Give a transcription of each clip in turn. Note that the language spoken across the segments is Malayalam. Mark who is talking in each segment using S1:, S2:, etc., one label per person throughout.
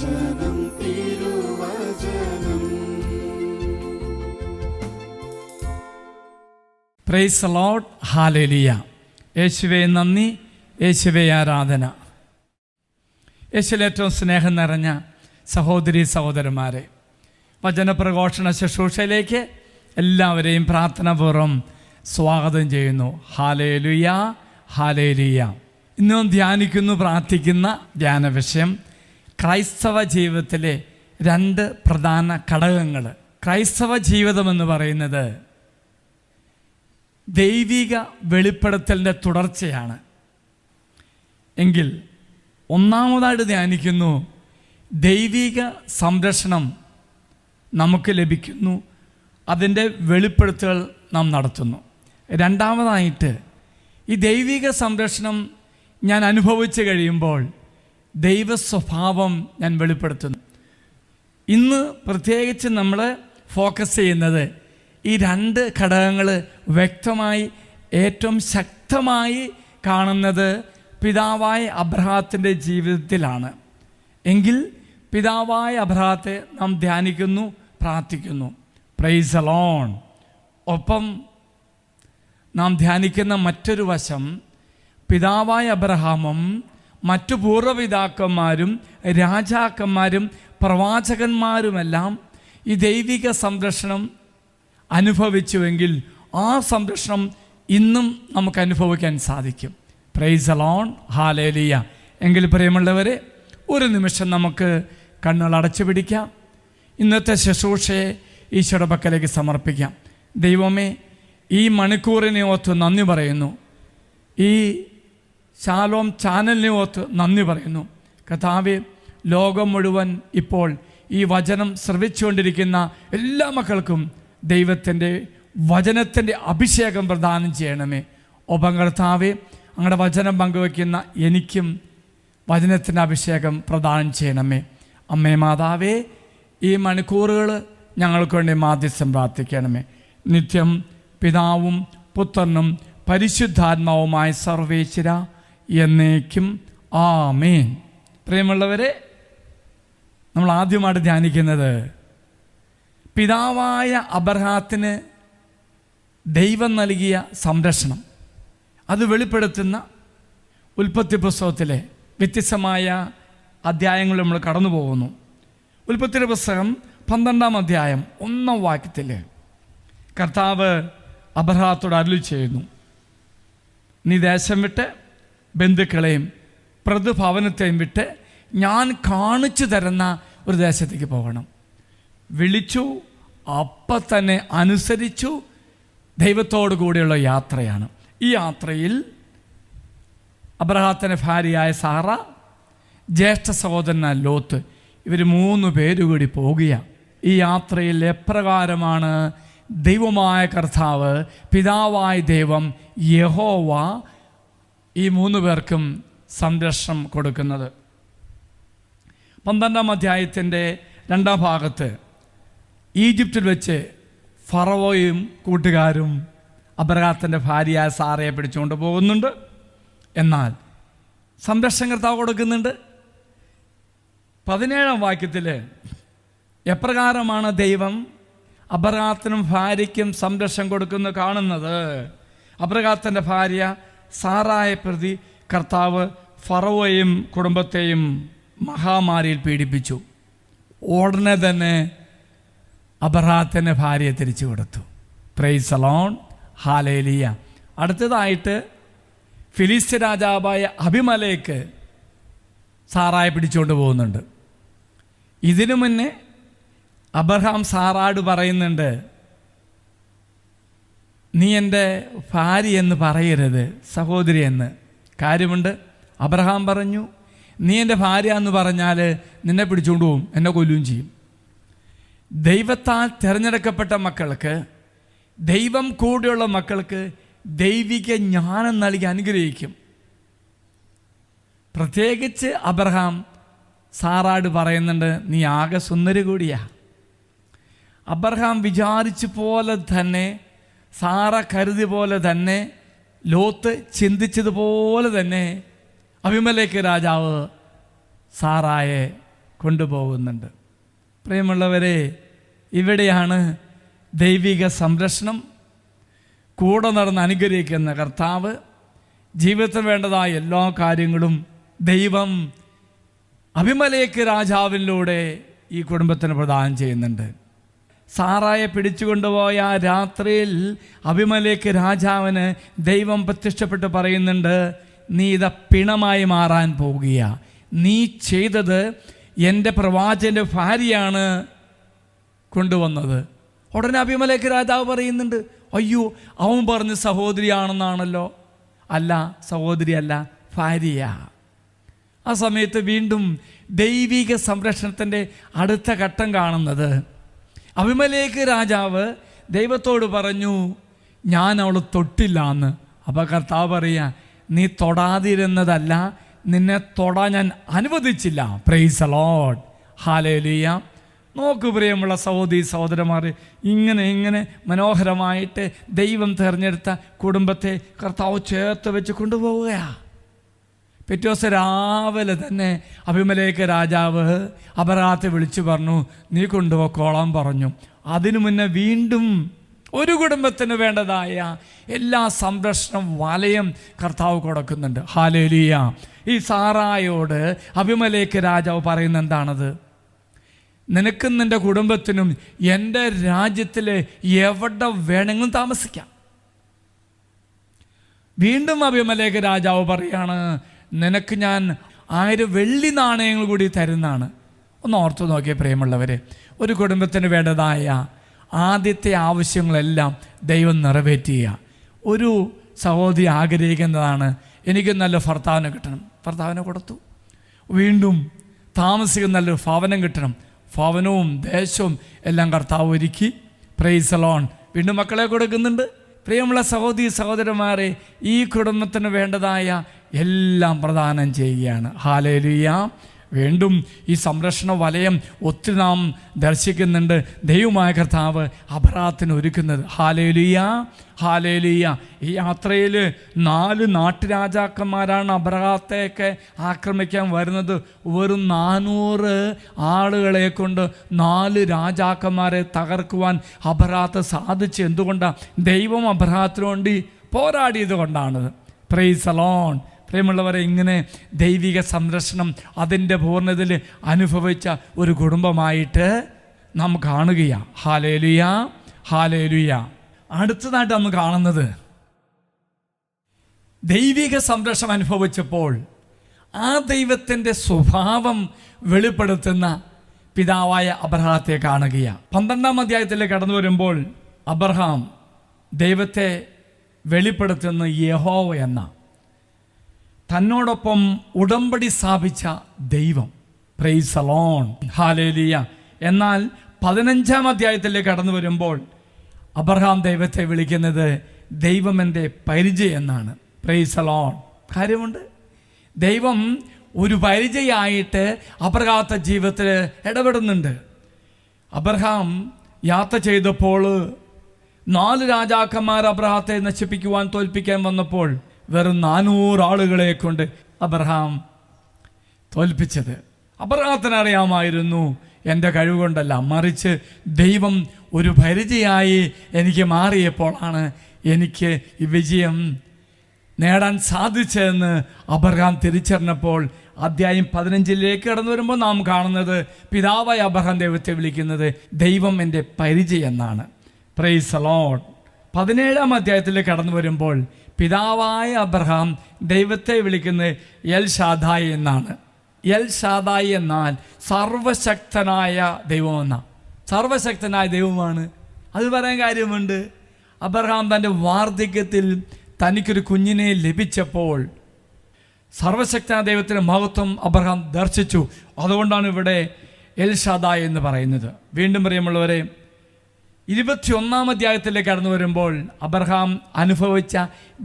S1: തിരുവചനം. തിരുവചനം
S2: പ്രൈസ് ലോഡ് ഹാലേലിയ യേശുവെ നന്ദി. യേശുവെ ആരാധന. യേശുലേറ്റവും സ്നേഹം നിറഞ്ഞ സഹോദരി സഹോദരന്മാരെ വചനപ്രഘോഷണ ശുശ്രൂഷയിലേക്ക് എല്ലാവരെയും പ്രാർത്ഥനാപൂർവം സ്വാഗതം ചെയ്യുന്നു. ഹാലേലുയ ഹാലേലിയ ഇന്നും ധ്യാനിക്കുന്നു പ്രാർത്ഥിക്കുന്ന ധ്യാന വിഷയം ക്രൈസ്തവ ജീവിതത്തിലെ രണ്ട് പ്രധാന ഘടകങ്ങൾ ക്രൈസ്തവ ജീവിതം എന്ന് പറയുന്നത് ദൈവിക വെളിപ്പെടുത്തലിന്റെ തുടർച്ചയാണ്. എങ്കിൽ ഒന്നാമതായിട്ട് ധ്യാനിക്കുന്നു ദൈവിക സംരക്ഷണം നമുക്ക് ലഭിക്കുന്നു അതിന്റെ വെളിപ്പെടുത്തൽ നാം നടത്തുന്നു. രണ്ടാമതായിട്ട് ഈ ദൈവിക സംരക്ഷണം ഞാൻ അനുഭവിച്ചു കഴിയുമ്പോൾ ദൈവ സ്വഭാവം ഞാൻ വെളിപ്പെടുത്തുന്നു. ഇന്ന് പ്രത്യേകിച്ച് നമ്മൾ ഫോക്കസ് ചെയ്യുന്നത് ഈ രണ്ട് ഘടകങ്ങൾ വ്യക്തമായി ഏറ്റവും ശക്തമായി കാണുന്നത് പിതാവായ അബ്രഹാത്തിന്റെ ജീവിതത്തിലാണ്. എങ്കിൽ പിതാവായ അബ്രഹാത്തെ നാം ധ്യാനിക്കുന്നു പ്രാർത്ഥിക്കുന്നു. പ്രൈസ് അലോൺ ഒപ്പം നാം ധ്യാനിക്കുന്ന മറ്റൊരു വശം പിതാവായ അബ്രഹാമും മറ്റു പൂർവപിതാക്കന്മാരും രാജാക്കന്മാരും പ്രവാചകന്മാരുമെല്ലാം ഈ ദൈവിക സംരക്ഷണം അനുഭവിച്ചുവെങ്കിൽ ആ സംരക്ഷണം ഇന്നും നമുക്ക് അനുഭവിക്കാൻ സാധിക്കും. പ്രൈസ് അലോൺ ഹാലേലിയ എങ്കിൽ പ്രിയമുള്ളവരെ ഒരു നിമിഷം നമുക്ക് കണ്ണുകൾ അടച്ചു പിടിക്കാം. ഇന്നത്തെ ശുശ്രൂഷയെ ഈശോയുടെ പക്കലേക്ക് സമർപ്പിക്കാം. ദൈവമേ ഈ മണിക്കൂറിനെ ഓർത്ത് നന്ദി പറയുന്നു. ഈ ശാലോം ചാനലിനെ ഓർത്ത് നന്ദി പറയുന്നു. കഥാവെ ലോകം മുഴുവൻ ഇപ്പോൾ ഈ വചനം ശ്രവിച്ചുകൊണ്ടിരിക്കുന്ന എല്ലാ മക്കൾക്കും ദൈവത്തിന്റെ വചനത്തിന്റെ അഭിഷേകം പ്രദാനം ചെയ്യണമേ. ഒപ്പം കർത്താവെ അങ്ങയുടെ വചനം പങ്കുവയ്ക്കുന്ന എനിക്കും വചനത്തിന്റെ അഭിഷേകം പ്രദാനം ചെയ്യണമേ. അമ്മേ മാതാവേ ഈ മണിക്കൂറുകൾ ഞങ്ങൾക്ക് വേണ്ടി മാധ്യസ്ഥം പ്രാർത്ഥിക്കണമേ. നിത്യം പിതാവും പുത്രനും പരിശുദ്ധാത്മാവുമായ സർവേശ്വര എന്നേക്കും ആമേൻ. പ്രിയമുള്ളവരെ നമ്മൾ ആദ്യമായിട്ട് ധ്യാനിക്കുന്നത് പിതാവായ അബർഹാത്തിന് ദൈവം നൽകിയ സംരക്ഷണം. അത് വെളിപ്പെടുത്തുന്ന ഉൽപ്പത്തി പുസ്തകത്തിലെ വ്യത്യസ്തമായ അധ്യായങ്ങൾ നമ്മൾ കടന്നു പോകുന്നു. ഉൽപ്പത്തിയുടെ പുസ്തകം പന്ത്രണ്ടാം അധ്യായം ഒന്നാം വാക്യത്തിൽ കർത്താവ് അബർഹാത്തോട് അരുളി ചെയ്യുന്നു. നീ ദേശം വിട്ട് ബന്ധുക്കളെയും പ്രതിഭവനത്തെയും വിട്ട് ഞാൻ കാണിച്ചു തരുന്ന ഒരു ദേശത്തേക്ക് പോകണം. വിളിച്ചു അപ്പം തന്നെ അനുസരിച്ചു ദൈവത്തോടു കൂടിയുള്ള യാത്രയാണ്. ഈ യാത്രയിൽ അബ്രഹാത്തിന്റെ ഭാര്യയായ സാറ ജ്യേഷ്ഠ സഹോദരന ലോത്ത് ഇവർ മൂന്ന് പേരുകൂടി പോകുകയാണ് ഈ യാത്രയിൽ എപ്രകാരമാണ് ദൈവമായ കർത്താവ് പിതാവായ ദൈവം യഹോവ ഈ മൂന്ന് പേർക്കും സംരക്ഷണം കൊടുക്കുന്നത്. പന്ത്രണ്ടാം അധ്യായത്തിന്റെ രണ്ടാം ഭാഗത്ത് ഈജിപ്തിൽ വെച്ച് ഫറവോയും കൂട്ടുകാരും അബ്രഹാത്തിന്റെ ഭാര്യയായ സാറയെ പിടിച്ചുകൊണ്ട് പോകുന്നുണ്ട്. എന്നാൽ സംരക്ഷണം കർത്താവ് കൊടുക്കുന്നുണ്ട്. പതിനേഴാം വാക്യത്തിൽ എപ്രകാരമാണ് ദൈവം അബ്രഹാത്തിനും ഭാര്യയ്ക്കും സംരക്ഷണം കൊടുക്കുന്നു കാണുന്നത്? അബ്രഹാത്തിന്റെ ഭാര്യ സാറായ പ്രതി കർത്താവ് ഫറവോയും കുടുംബത്തെയും മഹാമാരിയിൽ പീഡിപ്പിച്ചു. ഉടനെ തന്നെ അബറാത്തിന്റെ ഭാര്യയെ തിരിച്ചു കൊടുത്തു. പ്രൈസ് അലോൺ ഹാലേലിയ അടുത്തതായിട്ട് ഫിലിസ്റ്റ് രാജാവായ അഭിമലേക്ക് സാറായ പിടിച്ചുകൊണ്ട് പോകുന്നുണ്ട്. ഇതിനു മുന്നേ അബ്രഹാം സാറാട് പറയുന്നുണ്ട് നീ എന്റെ ഭാര്യ എന്ന് പറയരുത് സഹോദരി എന്ന്. കാര്യമുണ്ട് അബ്രഹാം പറഞ്ഞു നീ എന്റെ ഭാര്യ എന്ന് പറഞ്ഞാൽ നിന്നെ പിടിച്ചുകൊണ്ട് പോകും എന്നെ കൊല്ലുകയും ചെയ്യും. ദൈവത്താൽ തിരഞ്ഞെടുക്കപ്പെട്ട മക്കൾക്ക് ദൈവം കൂടെയുള്ള മക്കൾക്ക് ദൈവിക ജ്ഞാനം നൽകി അനുഗ്രഹിക്കും. പ്രത്യേകിച്ച് അബ്രഹാം സാറാട് പറയുന്നുണ്ട് നീ ആകെ സുന്ദരി കൂടിയാ. അബ്രഹാം വിചാരിച്ചു പോലെ തന്നെ സാറ കരുതി പോലെ തന്നെ ലോത്ത് ചിന്തിച്ചതുപോലെ തന്നെ അഭിമലേക്ക് രാജാവ് സാറായെ കൊണ്ടുപോകുന്നുണ്ട്. പ്രിയമുള്ളവരെ ഇവിടെയാണ് ദൈവിക സംരക്ഷണം കൂടെ നടന്ന് അനുഗ്രഹിക്കുന്ന കർത്താവ് ജീവിതത്തിൽ വേണ്ടതായ എല്ലാ കാര്യങ്ങളും ദൈവം അഭിമലേക്ക് രാജാവിലൂടെ ഈ കുടുംബത്തിന് പ്രദാനം ചെയ്യുന്നുണ്ട്. സാറായെ പിടിച്ചുകൊണ്ടുപോയ ആ രാത്രിയിൽ അഭിമലേക്ക് രാജാവിന് ദൈവം പ്രത്യക്ഷപ്പെട്ട് പറയുന്നുണ്ട് നീ ഇത പിണമായി മാറാൻ പോകുക നീ ചെയ്തത് എന്റെ പ്രവാചന്റെ ഭാര്യയാണ് കൊണ്ടുവന്നത്. ഉടനെ അഭിമലേക്ക് രാജാവ് പറയുന്നുണ്ട് അയ്യോ അവൻ പറഞ്ഞ് സഹോദരിയാണെന്നാണല്ലോ. അല്ല സഹോദരിയല്ല ഭാര്യ ആ സമയത്ത് വീണ്ടും ദൈവിക സംരക്ഷണത്തിന്റെ അടുത്ത ഘട്ടം കാണുന്നത് അഭിമലേക്ക് രാജാവ് ദൈവത്തോട് പറഞ്ഞു ഞാൻ അവൾ തൊട്ടില്ല എന്ന്. അപ്പോൾ കർത്താവ് പറയുക നീ തൊടാതിരുന്നതല്ല നിന്നെ തൊടാൻ ഞാൻ അനുവദിച്ചില്ല. പ്രൈസ് അലോഡ് ഹാലേലിയ നോക്ക് പ്രിയമുള്ള സഹോദരി സഹോദരന്മാർ ഇങ്ങനെ ഇങ്ങനെ മനോഹരമായിട്ട് ദൈവം തിരഞ്ഞെടുത്ത കുടുംബത്തെ കർത്താവ് ചേർത്ത് വെച്ച് കൊണ്ടുപോവുകയാണ് പിറ്റേ രാവിലെ തന്നെ അഭിമലേക്ക് രാജാവ് അപരാത്തെ വിളിച്ചു പറഞ്ഞു നീ കൊണ്ടുപോക്കോളാം പറഞ്ഞു. അതിനു മുന്നേ വീണ്ടും ഒരു കുടുംബത്തിന് വേണ്ടതായ എല്ലാ സംരക്ഷണം വലയം കർത്താവ് കൊടുക്കുന്നുണ്ട്. ഹാലേലിയ ഈ സാറായോട് അഭിമലേക്ക് രാജാവ് പറയുന്ന എന്താണത്? നിനക്കും നിന്റെ കുടുംബത്തിനും എന്റെ രാജ്യത്തിൽ എവിടെ വേണമെങ്കിലും താമസിക്കാം. വീണ്ടും അഭിമലേക്ക് രാജാവ് പറയാണ് നിനക്ക് ഞാൻ ആയിരം വെള്ളി നാണയങ്ങൾ കൂടി തരുന്നതാണ്. ഒന്ന് ഓർത്തു നോക്കിയ പ്രിയമുള്ളവരെ. ഒരു കുടുംബത്തിന് വേണ്ടതായ ആദ്യത്തെ ആവശ്യങ്ങളെല്ലാം ദൈവം നിറവേറ്റുക ഒരു സഹോദരി ആഗ്രഹിക്കുന്നതാണ് എനിക്ക് നല്ല ഭർത്താവിനെ കിട്ടണം. ഭർത്താവിനെ കൊടുത്തു. വീണ്ടും താമസിക്കുന്ന നല്ലൊരു ഭവനം കിട്ടണം. ഭവനവും ദേശവും എല്ലാം കർത്താവ് ഒരുക്കി. പ്രൈസലോൺ വീണ്ടും മക്കളെ കൊടുക്കുന്നുണ്ട്. പ്രിയമുള്ള സഹോദരി സഹോദരന്മാരെ ഈ കുടുംബത്തിന് വേണ്ടതായ എല്ലാം പ്രദാനം ചെയ്യുകയാണ്. ഹാലേലിയ. വീണ്ടും ഈ സംരക്ഷണ വലയം ഒത്തിരി നാം ദർശിക്കുന്നുണ്ട്. ദൈവമായ കർത്താവ് അപരാധത്തിന് ഒരുക്കുന്നത്. ഹാലേലിയ. ഹാലേലിയ. ഈ യാത്രയിൽ നാല് നാട്ടുരാജാക്കന്മാരാണ് അപരാധത്തെയൊക്കെ ആക്രമിക്കാൻ വരുന്നത്. വെറും നാനൂറ് ആളുകളെ കൊണ്ട് നാല് രാജാക്കന്മാരെ തകർക്കുവാൻ അപരാധ സാധിച്ചു. എന്തുകൊണ്ടാണ് ദൈവം അപരാധത്തിനു വേണ്ടി പോരാടിയത് കൊണ്ടാണത് പ്രൈസ് അലോൺ പ്രിയമുള്ളവരെ ഇങ്ങനെ ദൈവിക സംരക്ഷണം അതിന്റെ പൂർണതയിൽ അനുഭവിച്ച ഒരു കുടുംബമായിട്ട് നാം കാണുകയാണ് ഹാലേലുയ ഹാലേലുയ. അടുത്തതായിട്ട് നമ്മൾ കാണുന്നത് ദൈവിക സംരക്ഷണം അനുഭവിച്ചപ്പോൾ ആ ദൈവത്തിന്റെ സ്വഭാവം വെളിപ്പെടുത്തുന്ന പിതാവായ അബ്രഹാത്തെ കാണുകയാണ് പന്ത്രണ്ടാം അധ്യായത്തിൽ കടന്നു വരുമ്പോൾ അബ്രഹാം ദൈവത്തെ വെളിപ്പെടുത്തുന്ന യഹോവ എന്ന തന്നോടൊപ്പം ഉടമ്പടി സ്ഥാപിച്ച ദൈവം. പ്രൈസ് അലോൺ ഹാലേലിയ എന്നാൽ പതിനഞ്ചാം അധ്യായത്തിലേക്ക് കടന്നു വരുമ്പോൾ അബ്രഹാം ദൈവത്തെ വിളിക്കുന്നത് ദൈവം എന്റെ പരിചയം എന്നാണ്. പ്രൈസ് അലോൺ കാര്യമുണ്ട്. ദൈവം ഒരു പരിചയമായിട്ട് അബ്രഹാത്തെ ജീവിതത്തിൽ ഇടപെടുന്നുണ്ട്. അബ്രഹാം യാത്ര ചെയ്തപ്പോൾ നാല് രാജാക്കന്മാർ അബ്രഹാത്തെ നശിപ്പിക്കുവാൻ തോൽപ്പിക്കാൻ വന്നപ്പോൾ വെറും നാനൂറ് ആളുകളെ കൊണ്ട് അബ്രഹാം തോൽപ്പിച്ചത്. അബ്രഹാത്തിനറിയാമായിരുന്നു എന്റെ കഴിവുകൊണ്ടല്ല. മറിച്ച് ദൈവം ഒരു പരിചയായി എനിക്ക് മാറിയപ്പോഴാണ് എനിക്ക് ഈ വിജയം നേടാൻ സാധിച്ചതെന്ന് അബ്രഹാം തിരിച്ചറിഞ്ഞപ്പോൾ അധ്യായം പതിനഞ്ചിലേക്ക് കടന്നു വരുമ്പോൾ നാം കാണുന്നത് പിതാവായ അബ്രഹാം ദൈവത്തെ വിളിക്കുന്നത് ദൈവം എന്റെ പരിചയം എന്നാണ് പ്രൈസ് അലോൺ പതിനേഴാം അധ്യായത്തിലേക്ക് കടന്നു വരുമ്പോൾ പിതാവായ അബ്രഹാം ദൈവത്തെ വിളിക്കുന്നത് എൽ ഷാദായി എന്നാണ്. എൽ ഷാദായി എന്നാൽ സർവശക്തനായ ദൈവമെന്ന സർവശക്തനായ ദൈവമാണ്. അത് പറയാൻ കാര്യമുണ്ട്. അബ്രഹാം തന്റെ വാർദ്ധക്യത്തിൽ തനിക്കൊരു കുഞ്ഞിനെ ലഭിച്ചപ്പോൾ സർവശക്തനായ ദൈവത്തിന്റെ മഹത്വം അബ്രഹാം ദർശിച്ചു. അതുകൊണ്ടാണ് ഇവിടെ എൽ ഷാദായ് എന്ന് പറയുന്നത്. വീണ്ടും പ്രിയമുള്ളവരെ ഇരുപത്തിയൊന്നാം അധ്യായത്തിലേക്ക് കടന്നു വരുമ്പോൾ അബ്രഹാം അനുഭവിച്ച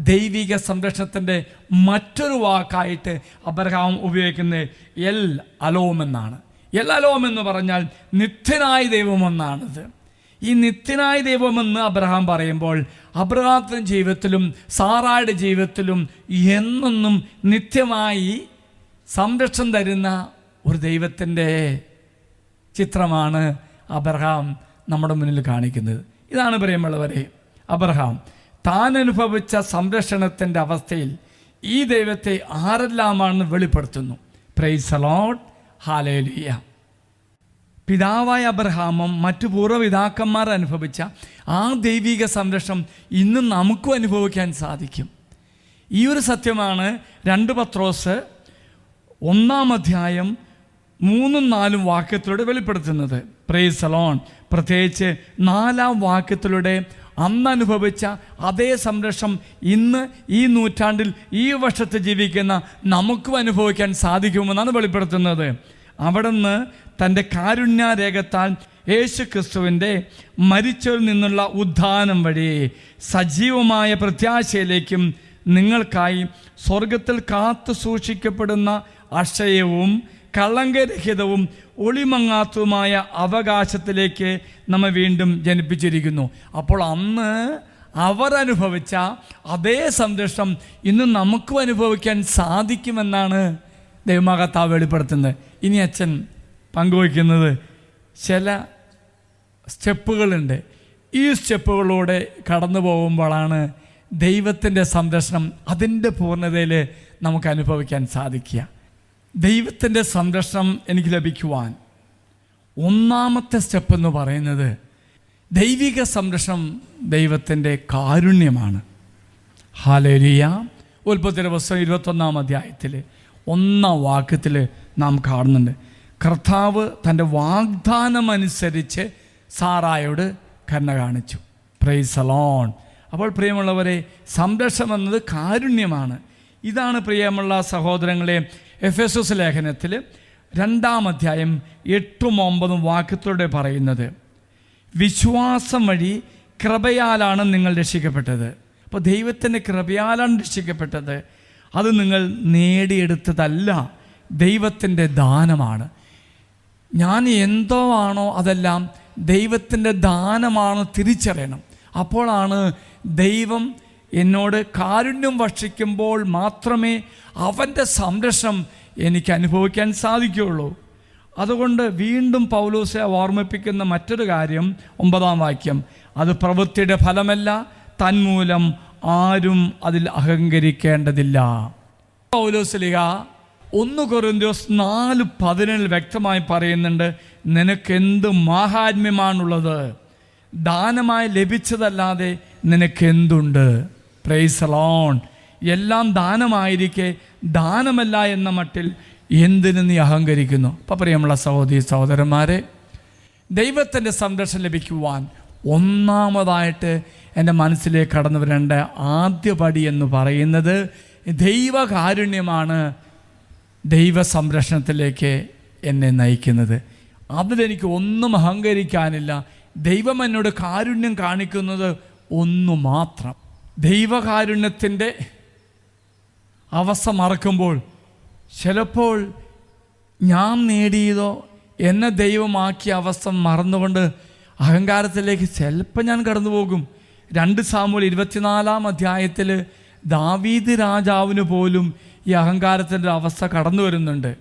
S2: ദൈവിക സംരക്ഷണത്തിന്റെ മറ്റൊരു വാക്കായിട്ട് അബ്രഹാം ഉപയോഗിക്കുന്നത് എൽ അലോം എന്നാണ്. എൽ അലോം എന്ന് പറഞ്ഞാൽ നിത്യനായ ദൈവമെന്നാണിത് ഈ നിത്യനായ ദൈവമെന്ന് അബ്രഹാം പറയുമ്പോൾ അബ്രഹാത്തിന്റെ ജീവിതത്തിലും സാറായുടെ ജീവിതത്തിലും എന്നെന്നും നിത്യമായി സംരക്ഷണം തരുന്ന ഒരു ദൈവത്തിന്റെ ചിത്രമാണ് അബ്രഹാം നമ്മുടെ മുന്നിൽ കാണിക്കുന്നത്. ഇതാണ് പ്രിയമുള്ളവരെ അബ്രഹാം. താൻ അനുഭവിച്ച സംരക്ഷണത്തിന്റെ അവസ്ഥയിൽ ഈ ദൈവത്തെ ആരെല്ലാമാണെന്ന് വെളിപ്പെടുത്തുന്നു. പ്രൈസ് അലോട്ട് ഹാലേലിയ പിതാവായ അബ്രഹാമും മറ്റു പൂർവപിതാക്കന്മാർ അനുഭവിച്ച ആ ദൈവിക സംരക്ഷണം ഇന്ന് നമുക്കും അനുഭവിക്കാൻ സാധിക്കും. ഈ ഒരു സത്യമാണ് രണ്ട് പത്രോസ് ഒന്നാം അധ്യായം മൂന്നും നാലും വാക്യത്തിലൂടെ വെളിപ്പെടുത്തുന്നത്. പ്രേസ് സലോൺ പ്രത്യേകിച്ച് നാലാം വാക്യത്തിലൂടെ അന്ന് അനുഭവിച്ച അതേ സംരക്ഷണം ഇന്ന് ഈ നൂറ്റാണ്ടിൽ ഈ വർഷത്ത് ജീവിക്കുന്ന നമുക്കും അനുഭവിക്കാൻ സാധിക്കുമെന്നാണ് വെളിപ്പെടുത്തുന്നത്. അവിടുന്ന് തന്റെ കാരുണ്യരേഖത്താൽ യേശു ക്രിസ്തുവിന്റെ മരിച്ചവരിൽ നിന്നുള്ള ഉദ്ധാനം വഴി സജീവമായ പ്രത്യാശയിലേക്കും നിങ്ങൾക്കായി സ്വർഗത്തിൽ കാത്തു സൂക്ഷിക്കപ്പെടുന്ന അക്ഷയവും കളങ്കരഹിതവും ഒളിമങ്ങാത്തതുമായ അവകാശത്തിലേക്ക് നമ്മെ വീണ്ടും ജനിപ്പിച്ചിരിക്കുന്നു. അപ്പോൾ അന്ന് അവർ അനുഭവിച്ച അതേ സന്തോഷം ഇന്ന് നമുക്കും അനുഭവിക്കാൻ സാധിക്കുമെന്നാണ് ദൈവമാകത്താവ് വെളിപ്പെടുത്തുന്നത്. ഇനി അച്ഛൻ പങ്കുവയ്ക്കുന്നത് ചില സ്റ്റെപ്പുകളുണ്ട്. ഈ സ്റ്റെപ്പുകളിലൂടെ കടന്നു പോകുമ്പോഴാണ് ദൈവത്തിന്റെ സംരക്ഷണം അതിന്റെ പൂർണതയിൽ നമുക്ക് അനുഭവിക്കാൻ സാധിക്കുക. ദൈവത്തിന്റെ സംരക്ഷണം എനിക്ക് ലഭിക്കുവാൻ. ഒന്നാമത്തെ സ്റ്റെപ്പ് എന്ന് പറയുന്നത് ദൈവിക സംരക്ഷണം ദൈവത്തിന്റെ കാരുണ്യമാണ്. ഹാലേലിയ ഉൽപ്പത്തിന്റെ പുസ്തകം ഇരുപത്തൊന്നാം അധ്യായത്തിൽ ഒന്നാം വാക്യത്തിൽ നാം കാണുന്നുണ്ട്. കർത്താവ് തന്റെ വാഗ്ദാനം അനുസരിച്ച് സാറായോട് കരുണ കാണിച്ചു. പ്രൈസ് അലോൺ അപ്പോൾ പ്രിയമുള്ളവരെ സംരക്ഷണം എന്നത് കാരുണ്യമാണ്. ഇതാണ് പ്രിയമുള്ള സഹോദരങ്ങളെ എഫ് എസ് എസ് ലേഖനത്തിൽ രണ്ടാം അധ്യായം എട്ടും ഒമ്പതും വാക്യത്തോടെ പറയുന്നത് വിശ്വാസം വഴി കൃപയാലാണ് നിങ്ങൾ രക്ഷിക്കപ്പെട്ടത്. അപ്പോൾ ദൈവത്തിന്റെ കൃപയാലാണ് രക്ഷിക്കപ്പെട്ടത്. അത് നിങ്ങൾ നേടിയെടുത്തതല്ല ദൈവത്തിന്റെ ദാനമാണ്. ഞാൻ എന്തോ ആണോ അതെല്ലാം ദൈവത്തിന്റെ ദാനമാണ് തിരിച്ചറിയണം. അപ്പോഴാണ് ദൈവം എന്നോട് കാരുണ്യം ഭക്ഷിക്കുമ്പോൾ മാത്രമേ അവന്റെ സംരക്ഷണം എനിക്ക് അനുഭവിക്കാൻ സാധിക്കുകയുള്ളൂ. അതുകൊണ്ട് വീണ്ടും പൗലോസെ ഓർമ്മിപ്പിക്കുന്ന മറ്റൊരു കാര്യം ഒമ്പതാം വാക്യം. അത് പ്രവൃത്തിയുടെ ഫലമല്ല തന്മൂലം ആരും അതിൽ അഹങ്കരിക്കേണ്ടതില്ല. പൗലോസ്ലിക ഒന്ന് കൊറിന്ത്യോസ് നാല് പതിനേഴിൽ വ്യക്തമായി പറയുന്നുണ്ട് നിനക്ക് നിനക്കെന്ത് മാഹാത്മ്യമാണുള്ളത്? ദാനമായി ലഭിച്ചതല്ലാതെ നിനക്കെന്തുണ്ട്? പ്രൈസ് അലോൺ എല്ലാം ദാനമായിരിക്കെ ദാനമല്ല എന്ന മട്ടിൽ എന്തിന് നീ അഹങ്കരിക്കുന്നു? അപ്പം പ്രിയമുള്ള സഹോദരി സഹോദരന്മാരെ ദൈവത്തിന്റെ സംരക്ഷണം ലഭിക്കുവാൻ ഒന്നാമതായിട്ട് എന്റെ മനസ്സിലേക്ക് കടന്നു വരേണ്ട ആദ്യ പടി എന്ന് പറയുന്നത് ദൈവകാരുണ്യമാണ് ദൈവ സംരക്ഷണത്തിലേക്ക് എന്നെ നയിക്കുന്നത്. അതിലെനിക്ക് ഒന്നും അഹങ്കരിക്കാനില്ല. ദൈവം എന്നോട് കാരുണ്യം കാണിക്കുന്നത് ഒന്നു മാത്രം. ദൈവകാരുണ്യത്തിന്റെ അവസ്ഥ മറക്കുമ്പോൾ ചിലപ്പോൾ ഞാൻ നേടിയതോ എന്നെ ദൈവമാക്കിയ അവസ്ഥ മറന്നുകൊണ്ട് അഹങ്കാരത്തിലേക്ക് ചിലപ്പോൾ ഞാൻ കടന്നു പോകും രണ്ട് സാമൂൽ ഇരുപത്തിനാലാം അധ്യായത്തിൽ ദാവീദ് രാജാവിന് പോലും ഈ അഹങ്കാരത്തിന്റെ അവസ്ഥ കടന്നു വരുന്നുണ്ട്.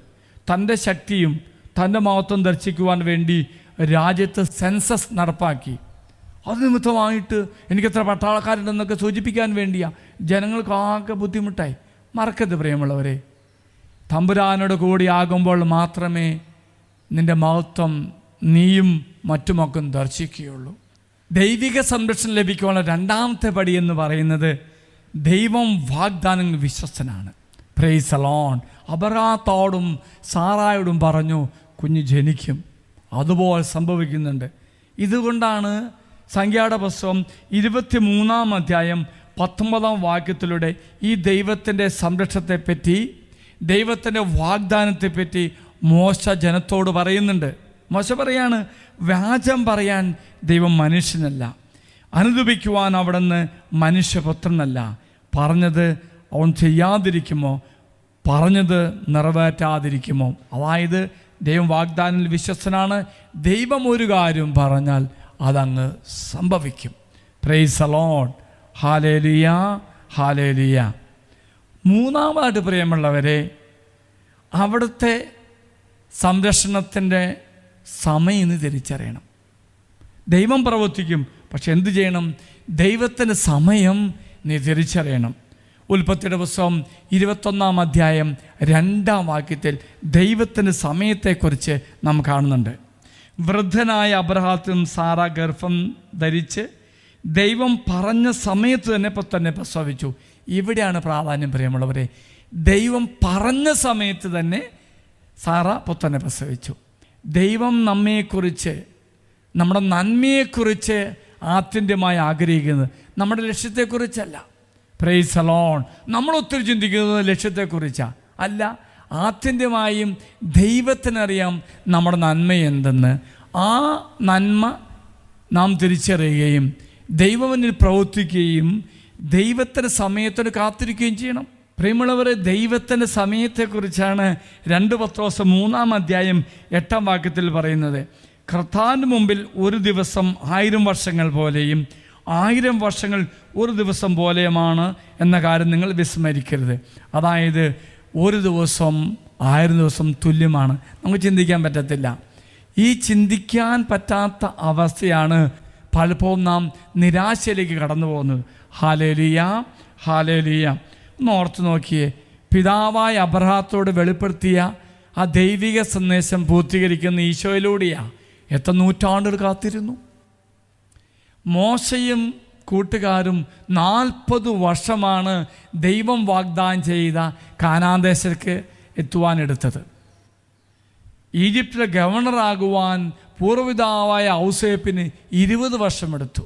S2: തന്റെ ശക്തിയും തന്റെ മഹത്വം ദർശിക്കുവാൻ വേണ്ടി രാജ്യത്ത് സെൻസസ് നടപ്പാക്കി. അത് നിമിത്തമായിട്ട് എനിക്കെത്ര പട്ടാളക്കാരുണ്ടെന്നൊക്കെ സൂചിപ്പിക്കാൻ വേണ്ടിയാ. ജനങ്ങൾക്ക് ആകെ ബുദ്ധിമുട്ടായി. മറക്കരുത് പ്രിയമുള്ളവരെ. തമ്പുരാനോട് കൂടിയാകുമ്പോൾ മാത്രമേ നിന്റെ മഹത്വം നീയും മറ്റുമൊക്കെ ദർശിക്കുകയുള്ളൂ. ദൈവിക സംരക്ഷണം ലഭിക്കാനുള്ള രണ്ടാമത്തെ പടി എന്ന് പറയുന്നത് ദൈവം വാഗ്ദാനങ്ങൾ വിശ്വസ്തനാണ്. പ്രൈസ് അലോൺ അബറാത്തോടും സാറായോടും പറഞ്ഞു കുഞ്ഞ് ജനിക്കും. അതുപോലെ സംഭവിക്കുന്നുണ്ട്. ഇതുകൊണ്ടാണ് സംഖ്യാട പുസ്തകം ഇരുപത്തി മൂന്നാം അധ്യായം പത്തൊമ്പതാം വാക്യത്തിലൂടെ ഈ ദൈവത്തിന്റെ സംരക്ഷണത്തെപ്പറ്റി ദൈവത്തിന്റെ വാഗ്ദാനത്തെപ്പറ്റി മോശ ജനത്തോട് പറയുന്നുണ്ട്. മോശ പറയാണ് വ്യാജം പറയാൻ ദൈവം മനുഷ്യനല്ല. അനുദപിക്കുവാൻ അവിടുന്ന് മനുഷ്യപുത്രനല്ല. പറഞ്ഞത് അവൻ ചെയ്യാതിരിക്കുമോ? പറഞ്ഞത് നിറവേറ്റാതിരിക്കുമോ? അതായത് ദൈവം വാഗ്ദാനിൽ വിശ്വസ്തനാണ്. ദൈവം ഒരു കാര്യം പറഞ്ഞാൽ അതങ്ങ് സംഭവിക്കും. പ്രൈസ് അലോൺ ഹാലേലിയ ഹാലേലിയ മൂന്നാമതായിട്ട് പ്രിയമുള്ളവരെ അവിടുത്തെ സംരക്ഷണത്തിന്റെ സമയം എന്ന് തിരിച്ചറിയണം. ദൈവം പ്രവർത്തിക്കും പക്ഷെ എന്ത് ചെയ്യണം? ദൈവത്തിന്റെ സമയം നീ തിരിച്ചറിയണം. ഉൽപ്പത്തിയുടെ പുസ്തകം ഇരുപത്തൊന്നാം അധ്യായം രണ്ടാം വാക്യത്തിൽ ദൈവത്തിന്റെ സമയത്തെക്കുറിച്ച് നാം കാണുന്നുണ്ട്. വൃദ്ധനായ അബ്രഹാത്തും സാറ ഗർഭം ധരിച്ച് ദൈവം പറഞ്ഞ സമയത്ത് തന്നെ തന്നെ പ്രസവിച്ചു. ഇവിടെയാണ് പ്രാധാന്യം പ്രിയമുള്ളവരെ. ദൈവം പറഞ്ഞ സമയത്ത് തന്നെ സാറ പുത്തനെ പ്രസവിച്ചു. ദൈവം നമ്മെക്കുറിച്ച് നമ്മുടെ നന്മയെക്കുറിച്ച് ആത്യന്തികമായി ആഗ്രഹിക്കുന്നത് നമ്മുടെ ലക്ഷ്യത്തെക്കുറിച്ചല്ല. പ്രൈസ് അലോൺ നമ്മൾ ഒത്തിരി ചിന്തിക്കുന്നത് ലക്ഷ്യത്തെക്കുറിച്ചാണ് അല്ല ആത്യന്തികമായും ദൈവത്തിനറിയാം നമ്മുടെ നന്മ എന്തെന്ന്. ആ നന്മ നാം തിരിച്ചറിയുകയും ദൈവമുന്നിൽ പ്രവർത്തിക്കുകയും ദൈവത്തിന്റെ സമയത്തിന് കാത്തിരിക്കുകയും ചെയ്യണം. പ്രിയമുള്ളവരെ ദൈവത്തിന്റെ സമയത്തെക്കുറിച്ചാണ് രണ്ട് പത്രോസം മൂന്നാം അധ്യായം എട്ടാം വാക്യത്തിൽ പറയുന്നത്. കർത്താവിന് മുമ്പിൽ ഒരു ദിവസം ആയിരം വർഷങ്ങൾ പോലെയും ആയിരം വർഷങ്ങൾ ഒരു ദിവസം പോലെയുമാണ് എന്ന കാര്യം നിങ്ങൾ വിസ്മരിക്കരുത്. അതായത് ഒരു ദിവസം ആയിരം ദിവസം തുല്യമാണ്. നമുക്ക് ചിന്തിക്കാൻ പറ്റത്തില്ല. ഈ ചിന്തിക്കാൻ പറ്റാത്ത അവസ്ഥയാണ് പലപ്പോഴും നാം നിരാശയിലേക്ക് കടന്നു പോകുന്നത്. ഹാലേലിയ ഹാലേലിയ ഒന്ന് ഓർത്തു നോക്കിയേ. പിതാവായ അബ്രഹാത്തോട് വെളിപ്പെടുത്തിയ ആ ദൈവിക സന്ദേശം പൂർത്തീകരിക്കുന്ന ഈശോയിലൂടെയാണ് എത്ര നൂറ്റാണ്ടുകൾ കാത്തിരുന്നു? മോശയും കൂട്ടുകാരും നാൽപ്പത് വർഷമാണ് ദൈവം വാഗ്ദാനം ചെയ്ത കാനാന്തേശർക്ക് എത്തുവാനെടുത്തത് ഈജിപ്തിലെ ഗവർണറാകുവാൻ പൂർവപിതാവായ ഔസേപ്പിന് ഇരുപത് വർഷമെടുത്തു.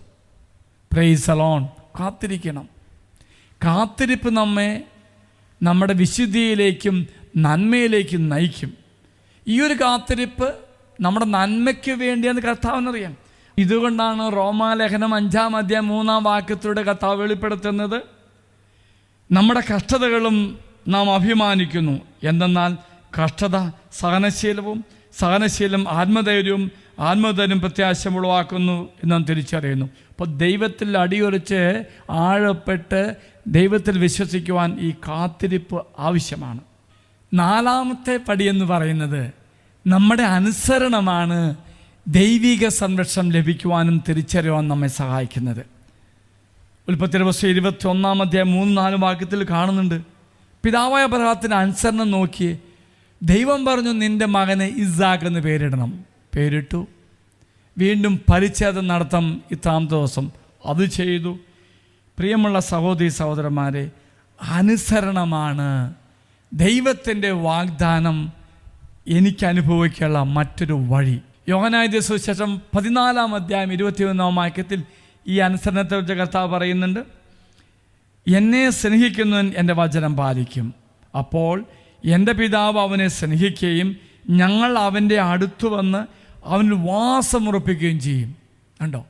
S2: പ്രൈസലോൺ കാത്തിരിക്കണം. കാത്തിരിപ്പ് നമ്മെ നമ്മുടെ വിശുദ്ധിയിലേക്കും നന്മയിലേക്കും നയിക്കും. ഈ ഒരു കാത്തിരിപ്പ് നമ്മുടെ നന്മയ്ക്ക് വേണ്ടിയെന്ന് കർത്താവിനറിയാം. ഇതുകൊണ്ടാണ് റോമാലേഖനം അഞ്ചാം അധ്യായം മൂന്നാം വാക്യത്തിലൂടെ കഥ വെളിപ്പെടുത്തുന്നത്. നമ്മുടെ കഷ്ടതകളും നാം അഭിമാനിക്കുന്നു. എന്തെന്നാൽ കഷ്ടത സഹനശീലവും സഹനശീലം ആത്മധൈര്യവും ആത്മധൈര്യം പ്രത്യാശം ഉളവാക്കുന്നു എന്ന് നാം തിരിച്ചറിയുന്നു. അപ്പോൾ ദൈവത്തിൽ അടിയുറച്ച് ആഴപ്പെട്ട് ദൈവത്തിൽ വിശ്വസിക്കുവാൻ ഈ കാത്തിരിപ്പ് ആവശ്യമാണ്. നാലാമത്തെ പടി എന്ന് പറയുന്നത് നമ്മുടെ അനുസരണമാണ് ദൈവിക സംരക്ഷണം ലഭിക്കുവാനും തിരിച്ചറിയുവാൻ നമ്മെ സഹായിക്കുന്നത്. ഉൽപ്പത്തി ദിവസം ഇരുപത്തി ഒന്നാം അധ്യായം മൂന്ന് നാല് വാക്യത്തിൽ കാണുന്നുണ്ട്. പിതാവായ പ്രഭാവത്തിന് അനുസരണം നോക്കി ദൈവം പറഞ്ഞു നിന്റെ മകനെ ഇസാഖ് എന്ന് പേരിടണം. പേരിട്ടു. വീണ്ടും പരിച്ഛേദം നടത്തം ഇത്താം ദിവസം. അത് ചെയ്തു. പ്രിയമുള്ള സഹോദരി സഹോദരന്മാരെ അനുസരണമാണ്. ദൈവത്തിന്റെ വാഗ്ദാനം എനിക്ക് അനുഭവിക്കാനുള്ള മറ്റൊരു വഴി. യോഹനായ സുശേഷം പതിനാലാം അധ്യായം ഇരുപത്തിയൊന്നാം വാക്യത്തിൽ ഈ അനുസരണത്തെക്കുറിച്ച് കർത്താവ് പറയുന്നുണ്ട് എന്നെ സ്നേഹിക്കുന്നവൻ എന്റെ വചനം പാലിക്കും. അപ്പോൾ എന്റെ പിതാവ് അവനെ സ്നേഹിക്കുകയും ഞങ്ങൾ അവന്റെ അടുത്ത് വന്ന് അവനിൽ വാസമുറപ്പിക്കുകയും ചെയ്യും. കണ്ടോ?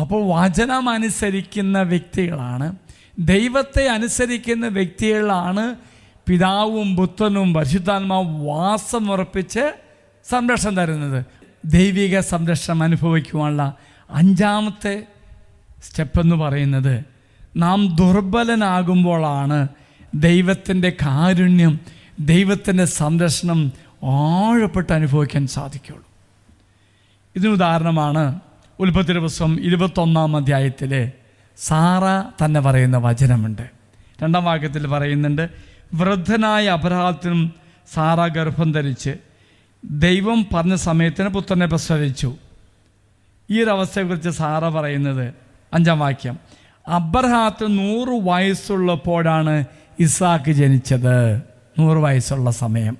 S2: അപ്പോൾ വചനം അനുസരിക്കുന്ന വ്യക്തികളാണ് ദൈവത്തെ അനുസരിക്കുന്ന വ്യക്തികളാണ് പിതാവും പുത്രനും പരിശുദ്ധാത്മാവും വാസമുറപ്പിച്ച് സംരക്ഷണം തരുന്നത്. ദൈവിക സംരക്ഷണം അനുഭവിക്കുവാനുള്ള അഞ്ചാമത്തെ സ്റ്റെപ്പ് എന്ന് പറയുന്നത് നാം ദുർബലനാകുമ്പോഴാണ് ദൈവത്തിന്റെ കാരുണ്യം ദൈവത്തിന്റെ സംരക്ഷണം ആഴപ്പെട്ട് അനുഭവിക്കാൻ സാധിക്കുള്ളൂ ഇതിന് ഉദാഹരണമാണ് ഉൽപ്പത്തി ദിവസം ഇരുപത്തൊന്നാം അധ്യായത്തിൽ സാറ തന്നെ പറയുന്ന വചനമുണ്ട്. രണ്ടാം വാക്യത്തിൽ പറയുന്നുണ്ട് വൃദ്ധനായ അപരാധത്തിനും സാറ ഗർഭം ധരിച്ച് ദൈവം പറഞ്ഞ സമയത്തിന് പുത്രനെ പ്രസവിച്ചു. ഈ ഒരു അവസ്ഥയെക്കുറിച്ച് സാറ പറയുന്നത് അഞ്ചാം വാക്യം. അബ്രഹാത്ത് നൂറ് വയസ്സുള്ളപ്പോഴാണ് ഇസാക്ക് ജനിച്ചത്. നൂറ് വയസ്സുള്ള സമയം.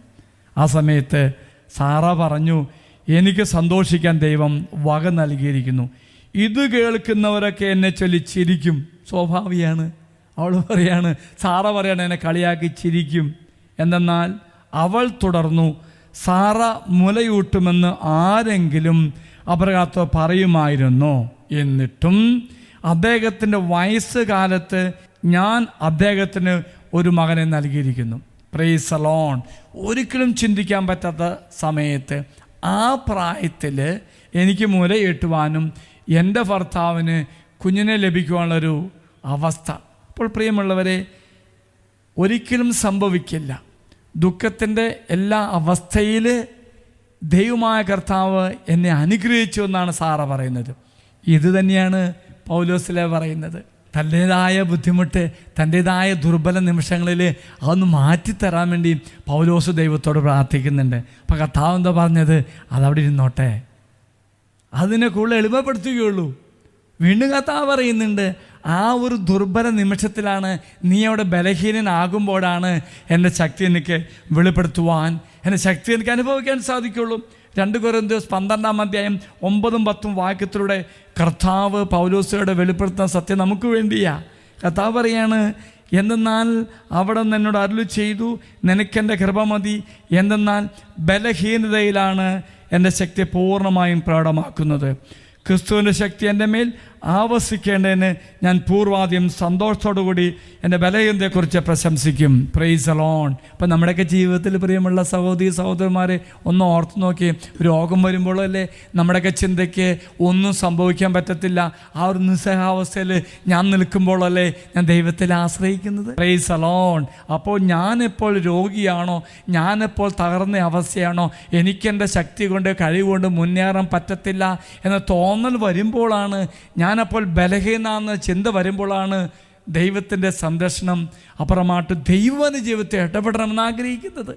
S2: ആ സമയത്ത് സാറ പറഞ്ഞു എനിക്ക് സന്തോഷിക്കാൻ ദൈവം വക നൽകിയിരിക്കുന്നു. ഇത് കേൾക്കുന്നവരൊക്കെ എന്നെ ചൊല്ലി ചിരിക്കും. സ്വാഭാവികമാണ് അവൾ പറയാണ് സാറ പറയാണ് എന്നെ കളിയാക്കി ചിരിക്കും. എന്തെന്നാൽ അവൾ തുടർന്നു സാറ മുലയൂട്ടുമെന്ന് ആരെങ്കിലും അപരാധ പറയുമായിരുന്നോ? എന്നിട്ടും അദ്ദേഹത്തിന്റെ വയസ്സുകാലത്ത് ഞാൻ അദ്ദേഹത്തിന് ഒരു മകനെ നൽകിയിരിക്കുന്നു. പ്രൈസ് അലോൺ ഒരിക്കലും ചിന്തിക്കാൻ പറ്റാത്ത സമയത്ത് ആ പ്രായത്തിൽ എനിക്ക് മുലയിട്ടുവാനും എന്റെ ഭർത്താവിന് കുഞ്ഞിനെ ലഭിക്കുവാനുള്ളൊരു അവസ്ഥ. അപ്പോൾ പ്രിയമുള്ളവരെ ഒരിക്കലും സംഭവിക്കില്ല. ദുഃഖത്തിന്റെ എല്ലാ അവസ്ഥയിൽ ദൈവമായ കർത്താവ് എന്നെ അനുഗ്രഹിച്ചു എന്നാണ് സാറ പറയുന്നത്. ഇത് തന്നെയാണ് പൗലോസിലെ പറയുന്നത്. തന്റേതായ ബുദ്ധിമുട്ട് തന്റേതായ ദുർബല നിമിഷങ്ങളിൽ അതൊന്ന് മാറ്റിത്തരാൻ വേണ്ടി പൗലോസ് ദൈവത്തോട് പ്രാർത്ഥിക്കുന്നുണ്ട്. അപ്പം കർത്താവ് എന്താ പറഞ്ഞത്? അതവിടെ ഇരുന്നോട്ടെ. അതിനെ കൂടുതൽ എളിമപ്പെടുത്തുകയുള്ളൂ. വീണ്ടും കർത്താവ് പറയുന്നുണ്ട് ആ ഒരു ദുർബല നിമിഷത്തിലാണ് നീ അവിടെ ബലഹീനനാകുമ്പോഴാണ് എന്റെ ശക്തി എനിക്ക് വെളിപ്പെടുത്തുവാൻ എന്റെ ശക്തി എനിക്ക് അനുഭവിക്കാൻ സാധിക്കുള്ളൂ. രണ്ട് കൊരിന്ത്യസ് പന്ത്രണ്ടാം അധ്യായം ഒമ്പതും പത്തും വാക്യത്തിലൂടെ കർത്താവ് പൗലോസയുടെ വെളിപ്പെടുത്തുന്ന സത്യം നമുക്ക് വേണ്ടിയാ. കർത്താവ് പറയാണ് എന്തെന്നാൽ അവിടെ എന്നോട് അരുളി ചെയ്തു നിനക്കെന്റെ കൃപ മതി. എന്തെന്നാൽ ബലഹീനതയിലാണ് എന്റെ ശക്തി പൂർണമായും പ്രകടമാക്കുന്നത്. ക്രിസ്തുവിന്റെ ശക്തി എന്റെ മേൽ ആവസിക്കേണ്ടതിന് ഞാൻ പൂർവാദ്യം സന്തോഷത്തോടുകൂടി എന്റെ ബലഹീനതയെക്കുറിച്ച് പ്രശംസിക്കും. പ്രൈസ് അലോൺ അപ്പം നമ്മുടെയൊക്കെ ജീവിതത്തിൽ പ്രിയമുള്ള സഹോദരി സഹോദരന്മാരെ ഒന്ന് ഓർത്ത് നോക്കി. രോഗം വരുമ്പോഴല്ലേ നമ്മുടെയൊക്കെ ചിന്തയ്ക്ക് ഒന്നും സംഭവിക്കാൻ പറ്റത്തില്ല. ആ ഒരു നിസ്സഹാവസ്ഥയിൽ ഞാൻ നിൽക്കുമ്പോഴല്ലേ ഞാൻ ദൈവത്തിൽ ആശ്രയിക്കുന്നത്. പ്രൈസ് അലോൺ അപ്പോൾ ഞാനിപ്പോൾ രോഗിയാണോ ഞാനിപ്പോൾ തകർന്ന അവസ്ഥയാണോ എനിക്കെന്റെ ശക്തി കൊണ്ട് കഴിവുകൊണ്ട് മുന്നേറാൻ പറ്റത്തില്ല എന്ന തോന്നൽ വരുമ്പോഴാണ് ഞാനപ്പോൾ ബലഹീനാന്ന് ചിന്ത വരുമ്പോഴാണ് ദൈവത്തിന്റെ സംരക്ഷണം അപ്പുറമായിട്ട് ദൈവന് ജീവിതത്തെ ഇടപെടണമെന്ന് ആഗ്രഹിക്കുന്നത്.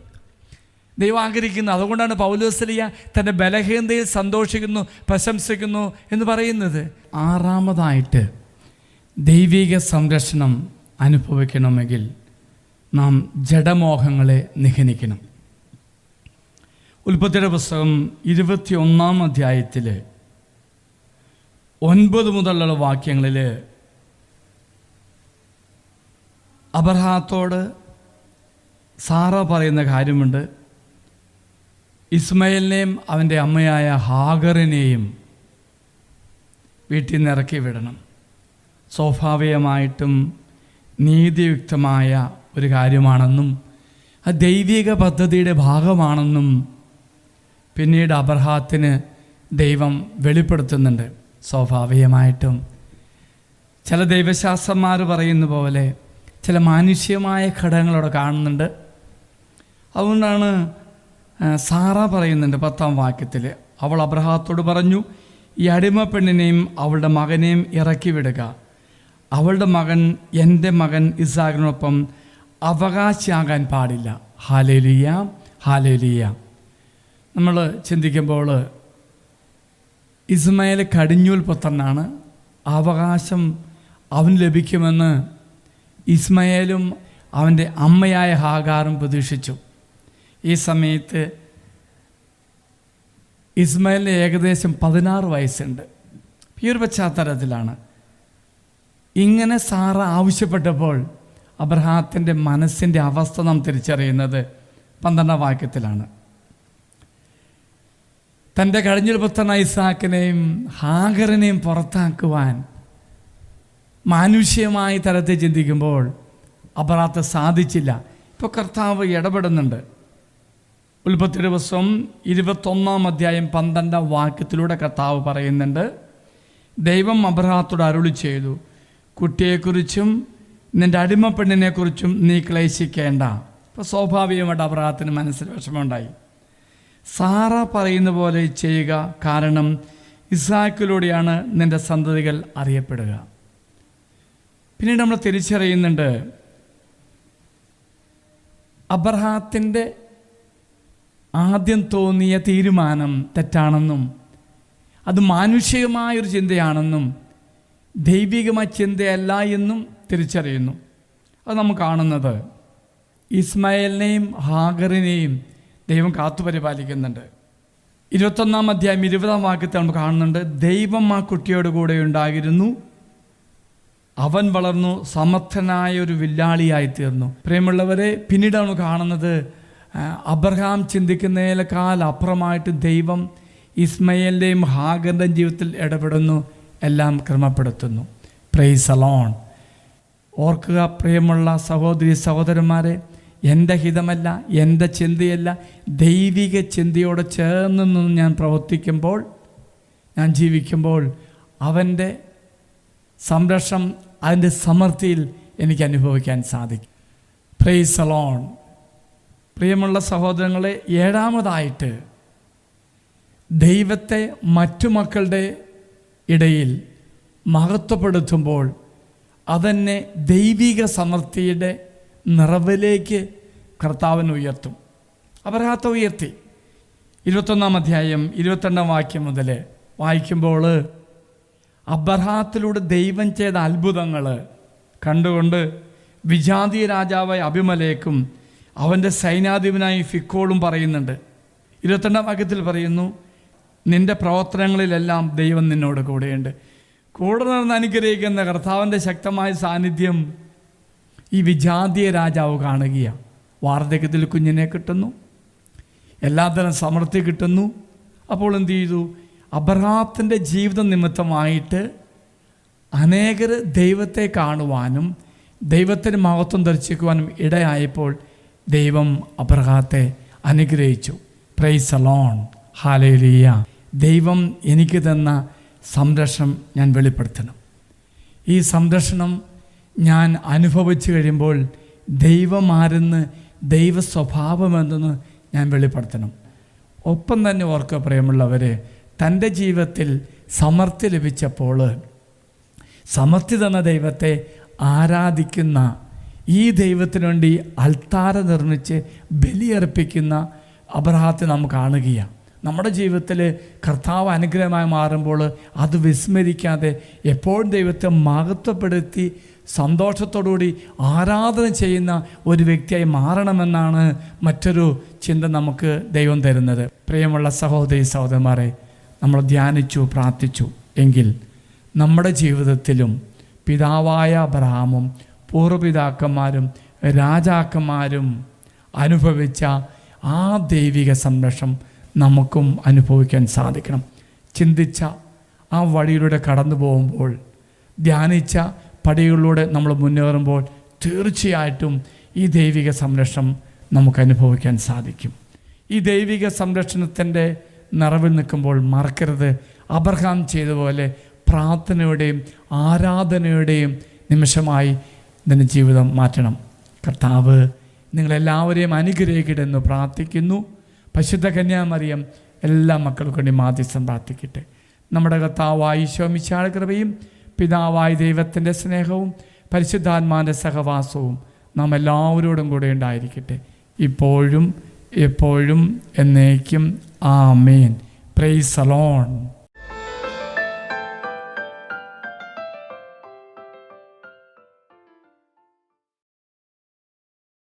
S2: ദൈവം ആഗ്രഹിക്കുന്നു. അതുകൊണ്ടാണ് പൗലോസ്ലിയ തന്റെ ബലഹീനതയിൽ സന്തോഷിക്കുന്നു പ്രശംസിക്കുന്നു എന്ന് പറയുന്നത്. ആറാമതായിട്ട് ദൈവിക സംരക്ഷണം അനുഭവിക്കണമെങ്കിൽ നാം ജഡമോഹങ്ങളെ നിഹനിക്കണം. ഉൽപ്പത്തിയുടെ പുസ്തകം ഇരുപത്തിയൊന്നാം അധ്യായത്തിൽ ഒൻപത് മുതലുള്ള വാക്യങ്ങളിൽ അബർഹാത്തോട് സാറ പറയുന്ന കാര്യമുണ്ട്. ഇസ്മയിലിനെയും അവന്റെ അമ്മയായ ഹാഗറിനെയും വീട്ടിൽ നിന്ന് ഇറക്കി വിടണം. സ്വാഭാവികമായിട്ടും നീതിയുക്തമായ ഒരു കാര്യമാണെന്നും അത് ദൈവിക പദ്ധതിയുടെ ഭാഗമാണെന്നും പിന്നീട് അബർഹാത്തിന് ദൈവം വെളിപ്പെടുത്തുന്നുണ്ട്. സ്വാഭാവികമായിട്ടും. ചില ദൈവശാസ്ത്രന്മാർ പറയുന്ന പോലെ ചില മാനുഷ്യമായ ഘടകങ്ങളവിടെ കാണുന്നുണ്ട്. അതുകൊണ്ടാണ് സാറ പറയുന്നുണ്ട് പത്താം വാക്യത്തിൽ അവൾ അബ്രഹാത്തോട് പറഞ്ഞു ഈ അടിമ പെണ്ണിനെയും അവളുടെ മകനെയും ഇറക്കി വിടുക. അവളുടെ മകൻ എന്റെ മകൻ ഇസാഖിനൊപ്പം അവകാശിയാകാൻ പാടില്ല. Hallelujah hallelujah. നമ്മൾ ചിന്തിക്കുമ്പോൾ ഇസ്മയിൽ കടിഞ്ഞൂൽ പുത്രനാണ്. അവകാശം അവന് ലഭിക്കുമെന്ന് ഇസ്മയേലും അവന്റെ അമ്മയായ ഹാഗാറും പ്രതീക്ഷിച്ചു. ഈ സമയത്ത് ഇസ്മയിലിന് ഏകദേശം പതിനാറ് വയസ്സുണ്ട്. ഈ ഒരു പശ്ചാത്തലത്തിലാണ്. ഇങ്ങനെ സാറ ആവശ്യപ്പെട്ടപ്പോൾ അബ്രഹാത്തിന്റെ മനസ്സിന്റെ അവസ്ഥ നാം തിരിച്ചറിയുന്നത് പന്ത്രണ്ടാം വാക്യത്തിലാണ്. തന്റെ കഴിഞ്ഞ പുത്രൻ ഐസാക്കിനെയും ഹാഗറിനെയും പുറത്താക്കുവാൻ മാനുഷ്യമായ തരത്തിൽ ചിന്തിക്കുമ്പോൾ അബ്രാത്ത് സാധിച്ചില്ല. ഇപ്പോൾ കർത്താവ് ഇടപെടുന്നുണ്ട്. ഉൽപ്പത്തി ദിവസം ഇരുപത്തൊന്നാം അധ്യായം പന്ത്രണ്ടാം വാക്യത്തിലൂടെ കർത്താവ് പറയുന്നുണ്ട് ദൈവം അബ്രഹാത്തോട് അരുളി ചെയ്തു. കുട്ടിയെക്കുറിച്ചും നിന്റെ അടിമപ്പെണ്ണിനെക്കുറിച്ചും നീ ക്ലേശിക്കേണ്ട. ഇപ്പോൾ സ്വാഭാവികമായിട്ട് അബ്രഹാത്തിന് മനസ്സിൽ വിഷമമുണ്ടായി. സാറ പറയുന്ന പോലെ ചെയ്യുക കാരണം ഇസാക്കിലൂടെയാണ് നിന്റെ സന്തതികൾ അറിയപ്പെടുക. പിന്നീട് നമ്മൾ തിരിച്ചറിയുന്നുണ്ട് അബ്രഹാത്തിന്റെ ആദ്യം തോന്നിയ തീരുമാനം തെറ്റാണെന്നും അത് മാനുഷികമായൊരു ചിന്തയാണെന്നും ദൈവികമായ ചിന്തയല്ല എന്നും തിരിച്ചറിയുന്നു. അത് നമ്മൾ കാണുന്നത്. ഇസ്മായേലിനെയും ഹാഗറിനെയും ദൈവം കാത്തു പരിപാലിക്കുന്നുണ്ട്. ഇരുപത്തൊന്നാം അധ്യായം ഇരുപതാം വാക്യത്തെ നമ്മൾ കാണുന്നുണ്ട് ദൈവം ആ കുട്ടിയോട് കൂടെ ഉണ്ടായിരുന്നു. അവൻ വളർന്നു സമർത്ഥനായ ഒരു വില്ലാളിയായി തീർന്നു. പ്രിയമുള്ളവരെ നമ്മൾ കാണുന്നത് അബ്രഹാം ചിന്തിക്കുന്നതിനേക്കാൾ അപ്പുറമായിട്ട് ദൈവം ഇസ്മയലിന്റെയും ഹാഗറിന്റെയും ജീവിതത്തിൽ ഇടപെടുന്നു എല്ലാം ക്രമപ്പെടുത്തുന്നു. പ്രൈസ് അലോൺ ഓർക്കുക പ്രിയമുള്ള സഹോദരി സഹോദരന്മാരെ എന്റെ ഹിതമല്ല എന്റെ ചിന്തയല്ല. ദൈവിക ചിന്തയോടെ ചേർന്ന് നിന്ന് ഞാൻ പ്രവർത്തിക്കുമ്പോൾ ഞാൻ ജീവിക്കുമ്പോൾ അവന്റെ സംരക്ഷണം അതിന്റെ സമൃദ്ധിയിൽ എനിക്ക് അനുഭവിക്കാൻ സാധിക്കും. പ്രൈസ് അലോൺ പ്രിയമുള്ള സഹോദരങ്ങളെ ഏഴാമതായിട്ട് ദൈവത്തെ മറ്റു മക്കളുടെ ഇടയിൽ മഹത്വപ്പെടുത്തുമ്പോൾ അതെന്നെ ദൈവിക സമൃദ്ധിയുടെ നിറവിലേക്ക് കർത്താവൻ ഉയർത്തും. അപരാത്ത ഉയർത്തി. ഇരുപത്തൊന്നാം അധ്യായം ഇരുപത്തെണ്ണാം വാക്യം മുതൽ വായിക്കുമ്പോൾ അബ്രഹാത്തിലൂടെ ദൈവം ചെയ്ത അത്ഭുതങ്ങൾ കണ്ടുകൊണ്ട് വിജാതീയ രാജാവായ അഭിമലേക്കും അവന്റെ സൈനാധിപനായി ഫിക്കോളും പറയുന്നുണ്ട്. ഇരുപത്തെണ്ണാം വാക്യത്തിൽ പറയുന്നു നിന്റെ പ്രവർത്തനങ്ങളിലെല്ലാം ദൈവം നിന്നോട് കൂടെയുണ്ട്. കൂടെ നടന്ന് അനുഗ്രഹിക്കുന്ന കർത്താവിന്റെ ശക്തമായ സാന്നിധ്യം ഈ വിജാതീയ രാജാവ് കാണുകയാണ് വാർദ്ധക്യത്തിൽ കുഞ്ഞിനെ കിട്ടുന്നു. എല്ലാത്തരം സമൃദ്ധി കിട്ടുന്നു. അപ്പോൾ എന്തു ചെയ്തു? അബ്രഹാത്തിന്റെ ജീവിത നിമിത്തമായിട്ട് അനേകർ ദൈവത്തെ കാണുവാനും ദൈവത്തിന് മഹത്വം ദർശിക്കുവാനും ഇടയായപ്പോൾ ദൈവം അബ്രഹാത്തെ അനുഗ്രഹിച്ചു. പ്രൈസ് അലോൺ ഹാലേലിയ ദൈവം എനിക്ക് തന്ന സംരക്ഷണം ഞാൻ വെളിപ്പെടുത്തണം. ഈ സംരക്ഷണം ഞാൻ അനുഭവിച്ചു കഴിയുമ്പോൾ ദൈവമാരെന്ന് ദൈവ സ്വഭാവമെന്തെന്ന് ഞാൻ വെളിപ്പെടുത്തണം. ഒപ്പം തന്നെ ഓർക്കുക പ്രിയമുള്ളവർ തന്റെ ജീവിതത്തിൽ സമർത്ഥി ലഭിച്ചപ്പോൾ സമർത്ഥി തന്ന ദൈവത്തെ ആരാധിക്കുന്ന ഈ ദൈവത്തിനു വേണ്ടി അൽത്താര നിർമ്മിച്ച് ബലിയർപ്പിക്കുന്ന അബ്രഹാത്തെ നാം കാണുകയാണ്. നമ്മുടെ ജീവിതത്തിൽ കർത്താവ് അനുഗ്രഹമായി മാറുമ്പോൾ അത് വിസ്മരിക്കാതെ എപ്പോഴും ദൈവത്തെ മഹത്വപ്പെടുത്തി സന്തോഷത്തോടുകൂടി ആരാധന ചെയ്യുന്ന ഒരു വ്യക്തിയായി മാറണമെന്നാണ് മറ്റൊരു ചിന്ത നമുക്ക് ദൈവം തരുന്നത്. പ്രിയമുള്ള സഹോദരി സഹോദരന്മാരെ നമ്മൾ ധ്യാനിച്ചു പ്രാർത്ഥിച്ചു എങ്കിൽ നമ്മുടെ ജീവിതത്തിലും പിതാവായ അബ്രഹാമും പൂർവപിതാക്കന്മാരും രാജാക്കന്മാരും അനുഭവിച്ച ആ ദൈവിക സംരക്ഷണം നമുക്കും അനുഭവിക്കാൻ സാധിക്കണം. ചിന്തിച്ച ആ വഴിയിലൂടെ കടന്നു പോകുമ്പോൾ ധ്യാനിച്ച പടികളിലൂടെ നമ്മൾ മുന്നേറുമ്പോൾ തീർച്ചയായിട്ടും ഈ ദൈവിക സംരക്ഷണം നമുക്ക് അനുഭവിക്കാൻ സാധിക്കും. ഈ ദൈവിക സംരക്ഷണത്തിന്റെ നിറവിൽ നിൽക്കുമ്പോൾ മറക്കരുത്. അബർഹാം ചെയ്ത പോലെ പ്രാർത്ഥനയുടെയും ആരാധനയുടെയും നിമിഷമായി നിന്റെ ജീവിതം മാറ്റണം. കർത്താവ് നിങ്ങളെല്ലാവരെയും അനുഗ്രഹിക്കട്ടെ എന്ന് പ്രാർത്ഥിക്കുന്നു. പശുദ്ധ കന്യാമറിയം എല്ലാ മക്കൾക്കും വേണ്ടി മാധ്യസ്ഥം പ്രാർത്ഥിക്കട്ടെ. നമ്മുടെ കർത്താവായി ശോമിച്ചാൾ കൃപയും പിതാവായ ദൈവത്തിന്റെ സ്നേഹവും പരിശുദ്ധാത്മാന്റെ സഹവാസവും നാം എല്ലാവരോടും കൂടെ ഉണ്ടായിരിക്കട്ടെ. ഇപ്പോഴും എപ്പോഴും എന്നേക്കും. ആമേൻ. Price alone